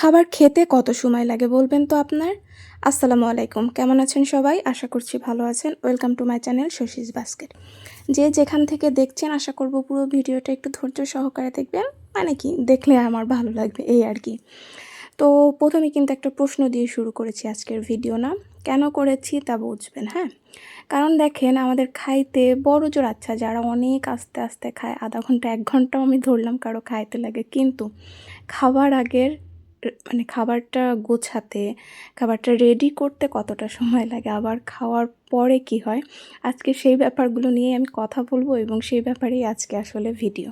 খাবার খেতে কত সময় লাগে বলবেন তো আপনার? আসসালামু আলাইকুম। কেমন আছেন সবাই? আশা করছি ভালো আছেন। Welcome to my channel Shashi's basket যে যেখান থেকে দেখছেন, আশা করব পুরো ভিডিওটা একটু ধৈর্য সহকারে দেখবেন। মানে কি, দেখলে আমার ভালো লাগবে, এই আর কি। তো প্রথমে কিন্তু একটা প্রশ্ন দিয়ে শুরু করেছি আজকের ভিডিও না। কেন করেছি তা বুঝবেন হ্যাঁ? কারণ দেখেন, আমাদের খাইতে বড় জোর আচ্ছা যারা অনেক আস্তে আস্তে খায়, আধা ঘণ্টা, এক ঘন্টাও আমি ধরলাম কারও খাইতে লাগে। কিন্তু খাবার আগের মানে খাবারটা গোছাতে, খাবারটা রেডি করতে কতটা সময় লাগে, আবার খাওয়ার পরে কি হয়? আজকে সেই ব্যাপারগুলো নিয়ে আমি কথা বলব এবং সেই ব্যাপারেই আজকে আসলে ভিডিও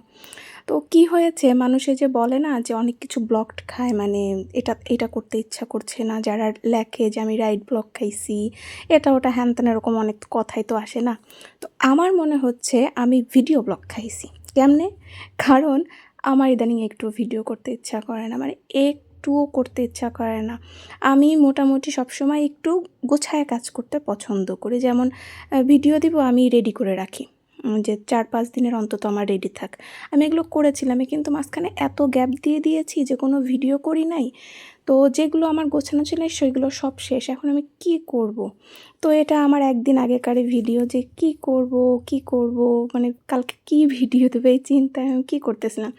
তো কি হয়েছে? মানুষে যে বলে না যে অনেক কিছু ব্লকড খায় মানে এটা এটা করতে ইচ্ছা করছে না, যারা লেখে যে আমি রাইট ব্লক খাইছি, এটা, ওটা, হ্যান ত্যান এরকম অনেক কথাই তো আসে না। তো আমার মনে হচ্ছে আমি ভিডিও ব্লগ খাইছি। কেমনে? কারণ আমার ইদানিং একটু ভিডিও করতে ইচ্ছা করে না। মানে একটুও করতে ইচ্ছা করে না। আমি মোটামুটি সবসময় একটু গোছায় কাজ করতে পছন্দ করি। যেমন ভিডিও দিব, আমি রেডি করে রাখি। যে চার পাঁচ দিনের অন্তত আমার রেডি থাক। আমি এগুলো করেছিলাম কিন্তু মাঝখানে এত গ্যাপ দিয়ে দিয়েছি যে কোনো ভিডিও করি নাই। তো যেগুলো আমার গোছানো ছিল, সেগুলো সব শেষ। এখন আমি কি করব। তো এটা আমার একদিন আগেকারে ভিডিও যে কি করব কি করব? মানে কালকে কি ভিডিও দেবে এই চিন্তায় আমি কী করতেছিলাম?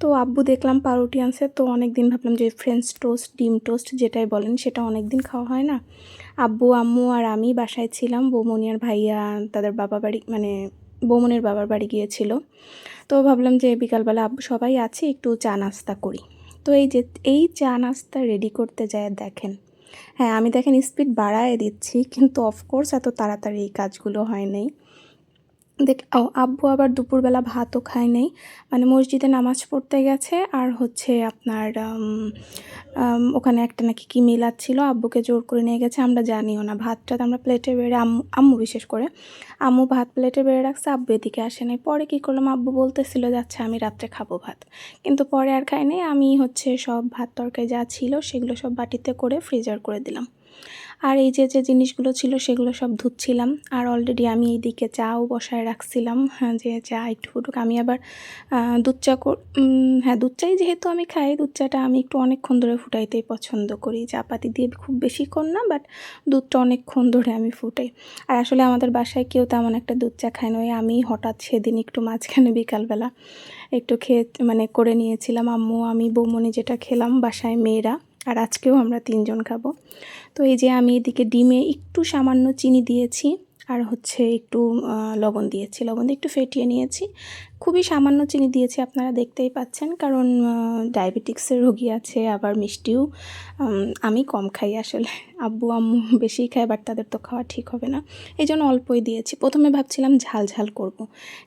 তো আব্বু দেখলাম পাউরুটি আনছে, তো অনেক দিন ভাবলাম যে ফ্রেঞ্চ টোস্ট ডিম টোস্ট যেটাই বলেন সেটা অনেক দিন খাওয়া হয় না। আব্বু, আম্মু আর আমি বাসায় ছিলাম বৌমনি আর ভাইয়া তাদের বাবা বাড়ি মানে বৌমনির বাবার বাড়ি গিয়েছিল। তো ভাবলাম যে বিকালবেলা আব্বু সবাই আছে, একটু চা নাস্তা করি। তো এই যে, এই চা নাস্তা রেডি করতে যায় দেখেন। হ্যাঁ আমি দেখেন স্পিড বাড়ায় দিচ্ছি, কিন্তু অফকোর্স এত তাড়াতাড়ি এই কাজগুলো হয় নাই। দেখ, ও আব্বু আবার দুপুরবেলা ভাতও খায় নেই। মানে মসজিদে নামাজ পড়তে গেছে আর হচ্ছে আপনার ওখানে একটা নাকি কি মিলাদ ছিল, আব্বুকে জোর করে নিয়ে গেছে, আমরা জানিও না। ভাতটা তো আমরা প্লেটে বেড়ে আম্মু আম্মু বিশেষ করে, আম্মু ভাত প্লেটে বেড়ে রাখছে, আব্বু এদিকে আসে নাই। পরে কী করলাম, আব্বু বলতেছিল যে আচ্ছা আমি রাত্রে খাব ভাত। কিন্তু পরে আর খাই নাই, আমি হচ্ছে সব ভাত তরকারি যা ছিল, সেগুলো সব বাটিতে করে ফ্রিজার করে দিলাম। আর এই যে যে জিনিসগুলো ছিল সেগুলো সব ধুচ্ছিলাম। আর অলরেডি আমি এইদিকে চাও বসায় রাখছিলাম হ্যাঁ যে চা একটু ফুটুক। আমি আবার দুধ চা হ্যাঁ দুধ চাই যেহেতু আমি খাই, দুধ চাটা আমি একটু অনেকক্ষণ ধরে ফুটাইতেই পছন্দ করি। চাপাতি দিয়ে খুব বেশিক্ষণ না বাট দুধটা অনেকক্ষণ ধরে আমি ফুটাই। আর আসলে আমাদের বাসায় কেউ তেমন একটা দুধ চা খায় নয় আমি হঠাৎ সেদিন একটু মাঝখানে বিকালবেলা একটু খেয়ে মানে করে নিয়েছিলাম। আম্মু, আমি, বৌমনি যেটা খেলাম বাসায়, মেয়েরা আর আজকেও আমরা তিনজন খাব। তো এই যে আমি এদিকে ডিমে একটু সামান্য চিনি দিয়েছি আর হচ্ছে একটু লবণ দিয়েছি। লবণ দিয়ে একটু ফেটিয়ে নিয়েছি। খুবই সামান্য চিনি দিয়েছি আপনারা দেখতেই পাচ্ছেন, কারণ ডায়াবেটিক্সের রোগী আছে, আবার মিষ্টিও আমি কম খাই আসলে। আব্বু, আম্মু বেশি খায় বাট তাদের তো খাওয়া ঠিক হবে না। এই জন্য অল্পই দিয়েছি। প্রথমে ভাবছিলাম ঝাল ঝাল করব।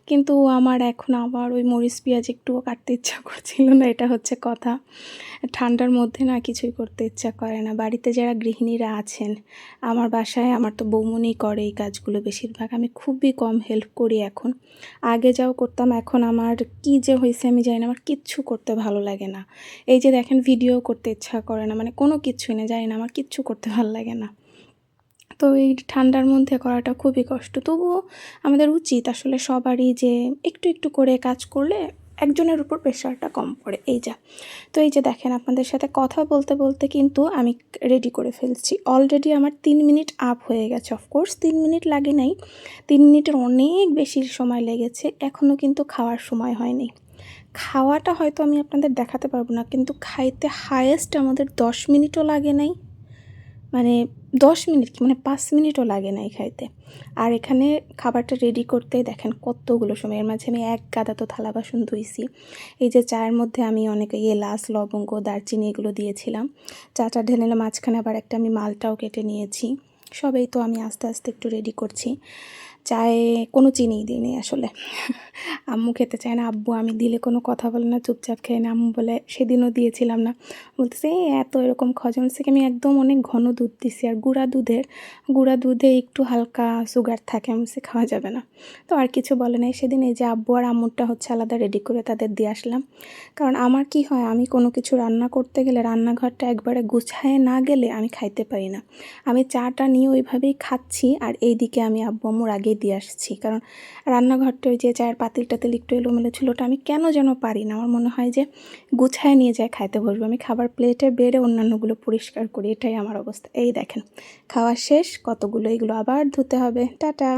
কিন্তু আমার এখন আবার ওই মরিচ, পেঁয়াজ একটুও কাটতে ইচ্ছা করছিল না, এটা হচ্ছে কথা। ঠান্ডার মধ্যে না কিছুই করতে ইচ্ছা করে না। বাড়িতে যারা গৃহিণীরা আছেন, আমার বাসায় আমার তো বৌমনি করে এই কাজগুলো বেশিরভাগ। আমি খুবই কম হেল্প করি এখন। আগে যাও করতাম, এখন আমার কি যে হয়েছে আমি জানি না। আমার কিচ্ছু করতে ভালো লাগে না। এই যে দেখেন ভিডিও করতে ইচ্ছা করে না। মানে কোনো কিছুই না, জানি না, আমার কিচ্ছু করতে ভালো লাগে না। তো এই ঠান্ডার মধ্যে করাটা খুবই কষ্ট। তবুও আমাদের উচিত আসলে সবারই যে একটু একটু করে কাজ করলে একজনের উপর প্রেশারটা কম পড়ে। এই যা। তো এই যে দেখেন আপনাদের সাথে কথা বলতে বলতে কিন্তু আমি রেডি করে ফেলছি। অলরেডি আমার তিন মিনিট আপ হয়ে গেছে। অফকোর্স তিন মিনিট লাগে নাই। তিন মিনিটের অনেক বেশি সময় লেগেছে। এখনও কিন্তু খাওয়ার সময় হয়নি। খাওয়াটা হয়তো আমি আপনাদের দেখাতে পারব না। কিন্তু খাইতে হায়েস্ট আমাদের দশ মিনিটও লাগে নাই। মানে দশ মিনিট মানে পাঁচ মিনিটও লাগে নাই খাইতে। আর এখানে খাবারটা রেডি করতে দেখেন কতগুলো সময়, এর মাঝে আমি এক গাদা তো থালা বাসন ধুইছি। এই যে চায়ের মধ্যে আমি অনেক এলাচ, লবঙ্গ, দারচিনি এগুলো দিয়েছিলাম। চাটা ঢেলে মাঝখানে আবার একটা আমি মালটাও কেটে নিয়েছি। সবেই তো আমি আস্তে আস্তে একটু রেডি করছি। চায়ে কোনো চিনিই দিইনি আসলে। আম্মু খেতে চায় না, আব্বু আমি দিলে কোনো কথা বলে না, চুপচাপ খেয়ে না। আম্মু বলে, সেদিনও দিয়েছিলাম না। বলতেছে এত এরকম খজন থেকে আমি একদম অনেক ঘন দুধ দিছি। আর গুঁড়া দুধের, গুঁড়া দুধে একটু হালকা সুগার থাকে। আমি সে খাওয়া যাবে না। তো আর কিছু বলে নাই। সেদিন এই যে আব্বু আর আম্মুরটা হচ্ছে আলাদা রেডি করে তাদের দিয়ে আসলাম। কারণ আমার কি হয়, আমি কোনো কিছু রান্না করতে গেলে, রান্নাঘরটা একবারে গুছায় না গেলে আমি খাইতে পারি না। আমি চাটা নিয়ে ওইভাবেই খাচ্ছি। আর এই দিকে আমি আব্বু আম্মুর আগে দিয়ে আসছি। কারণ রান্নাঘরটা ওই যে চায়ের পাতিল টাতিল একটু এলোমেলো ছিল ওটা আমি কেন যেন পারি না? আমার মনে হয় যে গুছায় নিয়ে যায় খাইতে বসবো। আমি খাবার প্লেটে বেড়ে অন্যান্যগুলো পরিষ্কার করি, এটাই আমার অবস্থা। এই দেখেন, খাওয়া শেষ, কতগুলো এগুলো আবার ধুতে হবে। টাটা!